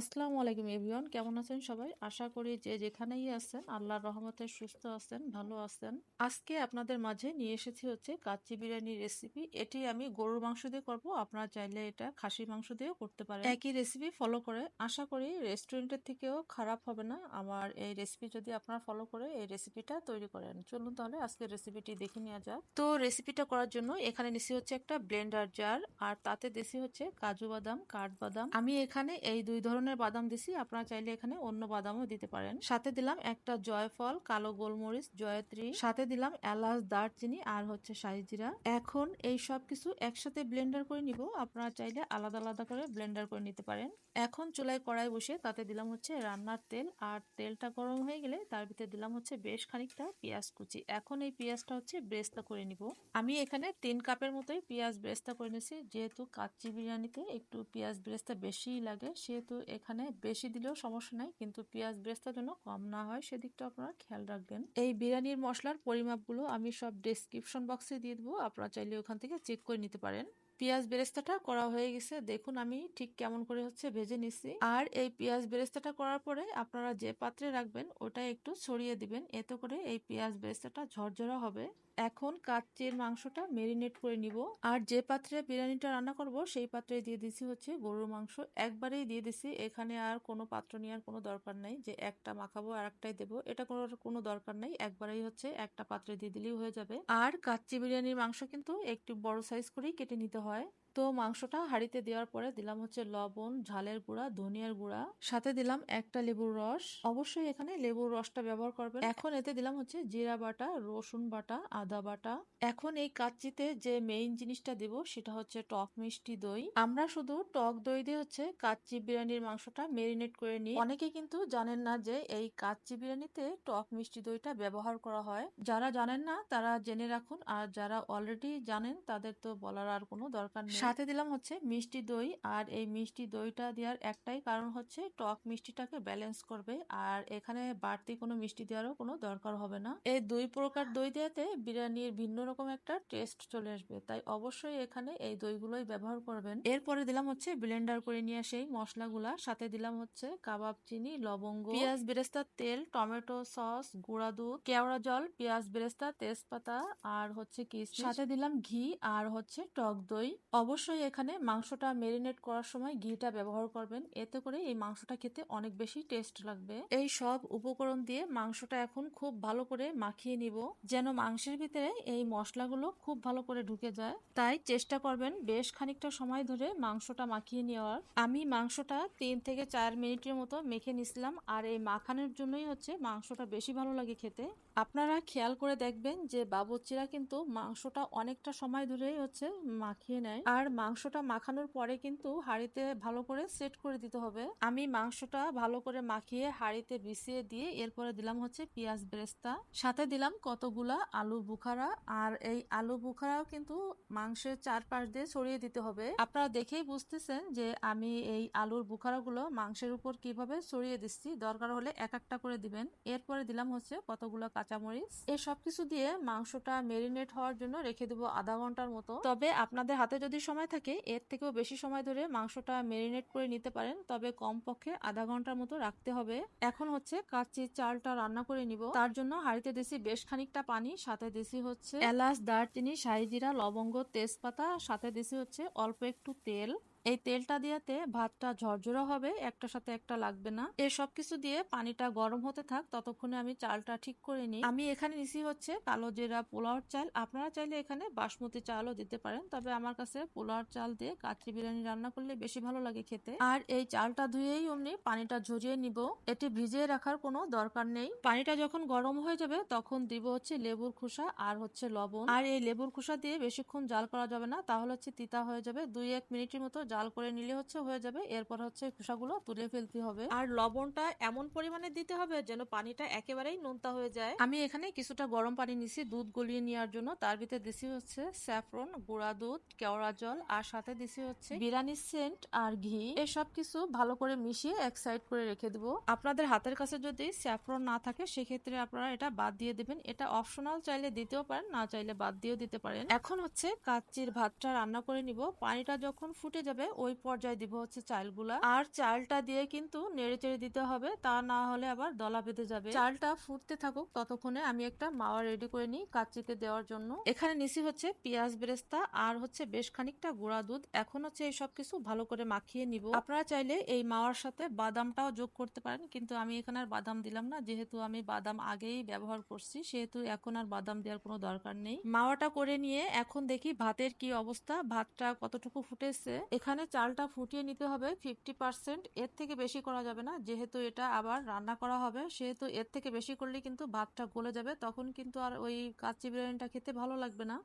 আসসালামু আলাইকুম এভরিওয়ান, কেমন আছেন সবাই? আশা করি যে যেখানেই আছেন, আল্লাহর রহমতে সুস্থ আছেন, ভালো আছেন। আজকে আপনাদের মাঝে নিয়ে এসেছি হচ্ছে কাচ্চি বিরিয়ানির রেসিপি এটি আমি গরুর মাংস দিয়ে করব, আপনারা চাইলে এটা খাসির মাংস দিয়েও করতে পারেন। একই রেসিপি ফলো করে, আশা করি রেস্টুরেন্টের থেকেও খারাপ হবে না। আমার এই রেসিপি যদি আপনারা ফলো করে, এই রেসিপিটা তৈরি করেন। চলুন তাহলে আজকে রেসিপিটি দেখে নেওয়া যাক। তো রেসিপিটা করার জন্য এখানে নিছি হচ্ছে একটা ব্লেন্ডার জার আর তাতে দেশি হচ্ছে কাজু বাদাম কাঠবাদাম আমি এখানে এই দুই ধরনের বাদাম দিছি, আপনারা চাইলে এখানে অন্য বাদামও দিতে পারেন। সাথে দিলাম একটা জয়ফল, কালো গোলমরিচ, জয়ত্রী। সাথে দিলাম এলাচ, দারচিনি আর হচ্ছে সাইজিরা এখন এই সব কিছু একসাথে ব্লেন্ডার করে নিব। আপনারা চাইলে আলাদা আলাদা করে ব্লেন্ডার করে নিতে পারেন। এখন চুলায় কড়াই বসে তাতে দিলাম হচ্ছে রান্নার তেল। আর তেলটা গরম হয়ে গেলে তার ভিতরে দিলাম হচ্ছে বেশ খানিকটা পেঁয়াজ কুচি। এখন এই পেঁয়াজটা হচ্ছে ব্রেস্তা করে নিব। আমি এখানে তিন কাপের মতোই পেঁয়াজ ব্রেস্তা করে নিয়েছি যেহেতু কাচ্চি বিরিয়ানিতে একটু পেঁয়াজ ব্রেস্তা বেশিই লাগে, সেহেতু এখানে বেশি দিলেও সমস্যা নাই, কিন্তু পেঁয়াজ ব্রেস্তা যেন কম না হয়, সেদিকটা আপনারা খেয়াল রাখবেন। এই বিরিয়ানির মশলার পরিমাপগুলো আমি সব ডেসক্রিপশন বক্সে দিয়ে দেবো, আপনারা চাইলে ওখান থেকে চেক করে নিতে পারেন। পেঁয়াজ বেরেস্তাটা করা হয়ে গেছে, দেখুন আমি ঠিক কেমন করে হচ্ছে ভেজে নিচ্ছি। আর এই পেঁয়াজ বেরেস্তাটা করার পরে আপনারা যে পাত্রে রাখবেন, ওটা একটু ছড়িয়ে দিবেন, এতে করে এই পেঁয়াজ বেরেস্তাটা ঝরঝরা হবে। এখন কাচ্চির মাংসটা মেরিনেট করে নিব। আর যে পাত্রে বিরিয়ানিটা রান্না করব, সেই পাত্রে দিয়ে দিছি হচ্ছে গরুর মাংস। একবারেই দিয়ে দিছি, এখানে আর কোনো পাত্র নেওয়ার কোনো দরকার নাই। যে একটা মাখাবো আর একটাই দেবো, এটা কোনো কোনো দরকার নাই। একবারেই হচ্ছে একটা পাত্রে দিয়ে দিলেই হয়ে যাবে। আর কাচ্চি বিরিয়ানির মাংস কিন্তু একটু বড় সাইজ করেই কেটে নিতে হয়। তো মাংসটা হাঁড়িতে দেওয়ার পরে দিলাম হচ্ছে লবণ, ঝালের গুঁড়া, ধনিয়ার গুঁড়া। সাথে দিলাম একটা লেবুর রস। অবশ্যই এখানে লেবুর রসটা ব্যবহার করবেন। এখন এতে দিলাম হচ্ছে জিরা বাটা, রসুন বাটা, আদা বাটা। এখন এই কাচ্চিতে যে মেইন জিনিসটা দিব সেটা হচ্ছে টক মিষ্টি দই। আমরা শুধু টক দই দিয়ে হচ্ছে কাচ্চি বিরিয়ানির মাংসটা মেরিনেট করে নিই। অনেকে কিন্তু জানেন না যে এই কাচ্চি বিরিয়ানিতে টক মিষ্টি দইটা ব্যবহার করা হয়। যারা জানেন না তারা জেনে রাখুন। আর যারা অলরেডি জানেন তাদের তো বলার আর কোনো দরকার নেই। সাথে দিলাম হচ্ছে মিষ্টি দই, আর এই মিষ্টি দইটা দেওয়ার একটাই কারণ হচ্ছে টক মিষ্টিটাকে ব্যালেন্স করবে, আর এখানে বাড়তি কোনো মিষ্টি দেওয়ারও কোনো দরকার হবে না। এই দুই প্রকার দই দেওয়াতে বিরিয়ানির ভিন্ন রকম একটা টেস্ট চলে আসবে, তাই অবশ্যই এখানে এই দইগুলোই ব্যবহার করবেন। এরপরে দিলাম হচ্ছে ব্লেন্ডার করে নিয়ে সেই মশলাগুলা, সাথে দিলাম হচ্ছে কাবাব চিনি, লবঙ্গ, পেঁয়াজ, বেরেস্তার তেল, টমেটো সস, গুঁড়া দুধ, কেওড়া জল, পেঁয়াজ, বেরেস্তা, তেজপাতা, আর হচ্ছে কি সাথে দিলাম ঘি, আর হচ্ছে টক দই। অবশ্যই এখানে মাংসটা মেরিনেট করার সময় ঘিটা ব্যবহার করবেন। এতে করে এই মাংসটা খেতে অনেক বেশি টেস্ট লাগবে। এই সব উপকরণ দিয়ে মাংসটা এখন খুব ভালো করে মাখিয়ে নিব, যেন মাংসের ভিতরে এই মশলাগুলো খুব ভালো করে ঢুকে যায়। তাই চেষ্টা করবেন বেশ খানিকটা সময় ধরে মাংসটা মাখিয়ে নেওয়ার। আমি মাংসটা তিন থেকে চার মিনিটের মতো মেখে নিছিলাম, আর এই মাখানোর জন্যই হচ্ছে মাংসটা বেশি ভালো লাগে খেতে। আপনারা খেয়াল করে দেখবেন যে বাবুচিরা কিন্তু মাংসটা অনেকটা সময় ধরেই হচ্ছে মাখিয়ে নেয়। আর মাংসটা মাখানোর পরে কিন্তু হাঁড়িতে ভালো করে সেট করে দিতে হবে। আমি মাংসটা ভালো করে মাখিয়ে হাঁড়িতে বিছিয়ে দিয়ে এরপরে দিলাম হচ্ছে পেঁয়াজ বেরেস্তা। সাথে দিলাম কতগুলা আলু বুখারা আর এই আলু বুখারাও কিন্তু মাংসের চারপাশ দিয়ে ছড়িয়ে দিতে হবে। আপনারা দেখেই বুঝতেছেন যে আমি এই আলুর বুখারাগুলো মাংসের উপর কীভাবে ছড়িয়ে দিচ্ছি। দরকার হলে এক একটা করে দিবেন। এরপরে দিলাম হচ্ছে কতগুলো কাঁচামরিচ। এই সবকিছু দিয়ে মাংসটা মেরিনেট হওয়ার জন্য রেখে দেবো আধা ঘণ্টার মতো। তবে আপনাদের হাতে যদি সময় থাকে, এর থেকেও বেশি সময় ধরে মাংসটা মেরিনেট করে নিতে পারেন, তবে কমপক্ষে আধা ঘণ্টার মতো রাখতে হবে। এখন হচ্ছে কাচ্চি চালটা রান্না করে নিব। তার জন্য হাঁড়িতে দিছি বেশ খানিকটা পানি, সাথে দিছি হচ্ছে এলাচ, দারচিনি সাইজিরা লবঙ্গ, তেজপাতা, সাথে দিছি হচ্ছে অল্প একটু তেল। এই তেলটা দিয়াতে ভাতটা ঝরঝরা হবে, একটা সাথে একটা লাগবে না। এই সব কিছু দিয়ে পানিটা গরম হতে থাক, ততক্ষণে আমি চালটা ঠিক করে নিই। আমি এখানে নিছি হচ্ছে কালো জিরা পোলাওর চাল। আপনারা চাইলে এখানে বাসমতি চালও দিতে পারেন, তবে আমার কাছে পোলাওর চাল দিয়ে কাচ্চি বিরিয়ানি রান্না করলে বেশি ভালো লাগে খেতে। আর এই চালটা ধুয়েই অমনি পানিটা ঝরিয়ে নিব। এটি ভিজিয়ে রাখার কোনো দরকার নেই। পানিটা যখন গরম হয়ে যাবে, তখন দিব হচ্ছে লেবুর খোসা আর হচ্ছে লবণ। আর এই লেবুর খোসা দিয়ে বেশিক্ষণ জাল করা যাবে না, তাহলে হচ্ছে তিতা হয়ে যাবে। দুই এক মিনিটের মতো জাল করে নিলে হচ্ছে হয়ে যাবে। এরপর হচ্ছে খোসাগুলো তুলে ফেলতে হবে। আর লবণটা এমন পরিমাণে দিতে হবে যেন পানিটা একেবারেই নোনতা হয়ে যায়। আমি এখানে কিছুটা গরম পানি নিছি দুধ গলিয়ে নেওয়ার জন্য। তার ভিতরে দিছি হচ্ছে স্যাফরন গুঁড়া দুধ কেওড়া জল আর সাথে দিছি হচ্ছে বিরিয়ানি সেন্ট আর ঘি। এসব কিছু ভালো করে মিশিয়ে এক সাইড করে রেখে দিব। আপনাদের হাতের কাছে যদি স্যাফরন না থাকে সেক্ষেত্রে আপনারা এটা বাদ দিয়ে দিবেন। এটা অপশনাল চাইলে দিতেও পারেন না চাইলে বাদ দিয়েও দিতে পারেন। এখন হচ্ছে কাচ্চির ভাতটা রান্না করে নিব। পানিটা যখন ফুটে যাবে যাবে ওই পর্যায়ে দিব হচ্ছে চালগুলা। আর চালটা দিয়ে কিন্তু নেড়ে চেড়ে দিতে হবে, তা না হলে আবার দলা বেঁধে যাবে। চালটা ফুটতে থাকুক ততক্ষণে আমি একটা মাওয়া রেডি করে নিই কাচ্চিতে দেওয়ার জন্য। এখানে নিছি হচ্ছে পেঁয়াজ বেরেস্তা আর হচ্ছে বেশ খানিকটা গুঁড়া দুধ। এখন হচ্ছে এই সব কিছু ভালো করে মাখিয়ে নিব। আপনারা চাইলে এই মাওয়ার সাথে বাদামটাও যোগ করতে পারেন, কিন্তু আমি এখানে আর বাদাম দিলাম না। যেহেতু আমি বাদাম আগেই ব্যবহার করছি, সেহেতু এখন আর বাদাম দেওয়ার কোনো দরকার নেই। মাওয়াটা করে নিয়ে এখন দেখি ভাতের কি অবস্থা, ভাতটা কতটুকু ফুটেছে। এখানে চালটা ফুটিয়ে নিতে হবে ফিফটি পার্সেন্ট এর থেকে বেশি করা যাবে না, যেহেতু এটা আবার রান্না করা হবে। সেহেতু এর থেকে বেশি করলে কিন্তু ভাতটা গলে যাবে, তখন কিন্তু আর ওই কাচ্চি বিরিয়ানিটা খেতে ভালো লাগবে না।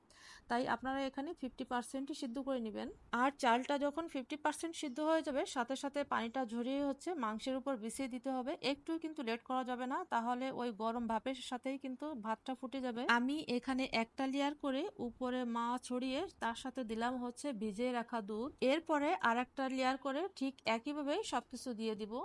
তাই আপনারা এখানে ফিফটি পার্সেন্টই সিদ্ধ করে নেবেন। আর চালটা যখন ফিফটি পার্সেন্ট সিদ্ধ হয়ে যাবে, সাথে সাথে পানিটা ঝরিয়ে হচ্ছে মাংসের উপর বিছিয়ে দিতে হবে। একটু কিন্তু লেট করা যাবে না, তাহলে ওই গরম ভাপের সাথেই কিন্তু ভাতটা ফুটে যাবে। আমি এখানে একটা লেয়ার করে উপরে মা ছড়িয়ে তার সাথে দিলাম হচ্ছে ভিজিয়ে রাখা দুধ। এরপরে আর একটা লেয়ার করে ঠিক একইভাবেই সবকিছু দিয়ে দিব।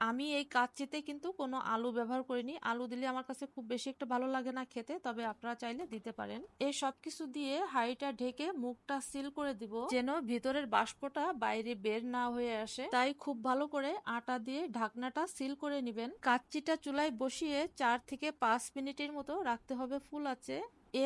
আমি এই কাচ্চিতে কিন্তু কোনো আলু ব্যবহার করিনি। আলু দিলে আমার কাছে খুব বেশি একটা ভালো লাগে না খেতে, তবে আপনারা চাইলে দিতে পারেন। এই সব কিছু দিয়ে হাঁড়িটা ঢেকে মুখটা সিল করে দিব, যেন ভিতরের বাষ্পটা বাইরে বের না হয়ে আসে। তাই খুব ভালো করে আটা দিয়ে ঢাকনাটা সিল করে নিবেন। কাচ্চিটা চুলায় বসিয়ে চার থেকে পাঁচ মিনিটের মতো রাখতে হবে, ফুল আছে।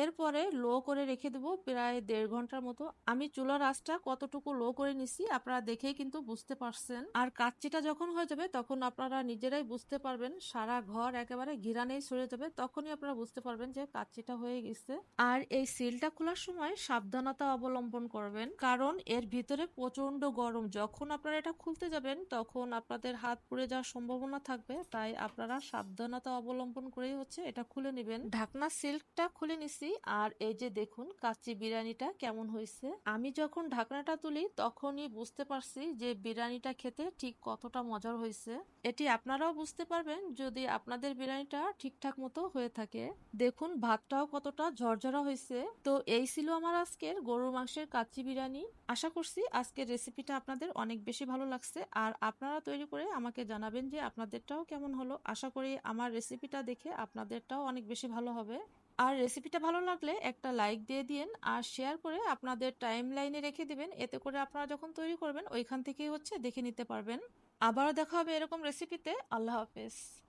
এরপরে লো করে রেখে দেবো প্রায় দেড় ঘণ্টার মতো। আমি চুলার আঁচটা কতটুকু লো করে নিছি আপনারা দেখেই কিন্তু বুঝতে পারছেন। আর কাচ্চিটা যখন হয়ে যাবে তখন আপনারা নিজেরাই বুঝতে পারবেন, সারা ঘর একেবারে ঘিরানেই সরে যাবে, তখনই আপনারা বুঝতে পারবেন যে কাচ্চিটা হয়ে গেছে। আর এই সিলটা খোলার সময় সাবধানতা অবলম্বন করবেন, কারণ এর ভিতরে প্রচণ্ড গরম। যখন আপনারা এটা খুলতে যাবেন তখন আপনাদের হাত পুড়ে যাওয়ার সম্ভাবনা থাকবে, তাই আপনারা সাবধানতা অবলম্বন করেই হচ্ছে এটা খুলে নেবেন। ঢাকনা সিল্কটা খুলে নিছি আর এই যে দেখুন, কাচ্চি বিরিয়ানিটা কেমন হয়েছে। আমি যখন ঢাকনাটা তুলি, তখনই বুঝতে পারছি যে বিরিয়ানিটা খেতে ঠিক কতটা মজার হয়েছে। এটি আপনারাও বুঝতে পারবেন যদি আপনাদের বিরিয়ানিটা ঠিকঠাক মতো হয়ে থাকে। দেখুন, ভাতটাও কতটা ঝরঝরা হয়েছে। তো এই ছিল আমার আজকের গরুর মাংসের কাচ্চি বিরিয়ানি। আশা করছি আজকের রেসিপিটা আপনাদের অনেক বেশি ভালো লাগছে। আর আপনারা তৈরি করে আমাকে জানাবেন যে আপনাদেরটাও কেমন হলো। আশা করি আমার রেসিপিটা দেখে আপনাদেরটাও অনেক বেশি ভালো হবে। আর রেসিপিটা ভালো লাগলে একটা লাইক দিয়ে দিন আর শেয়ার করে আপনাদের টাইম লাইনে রেখে দিবেন। এতে করে আপনারা যখন তৈরি করবেন, ওইখান থেকেই হচ্ছে দেখে নিতে পারবেন। আবারও দেখা হবে এরকম রেসিপিতে আল্লাহ হাফেজ।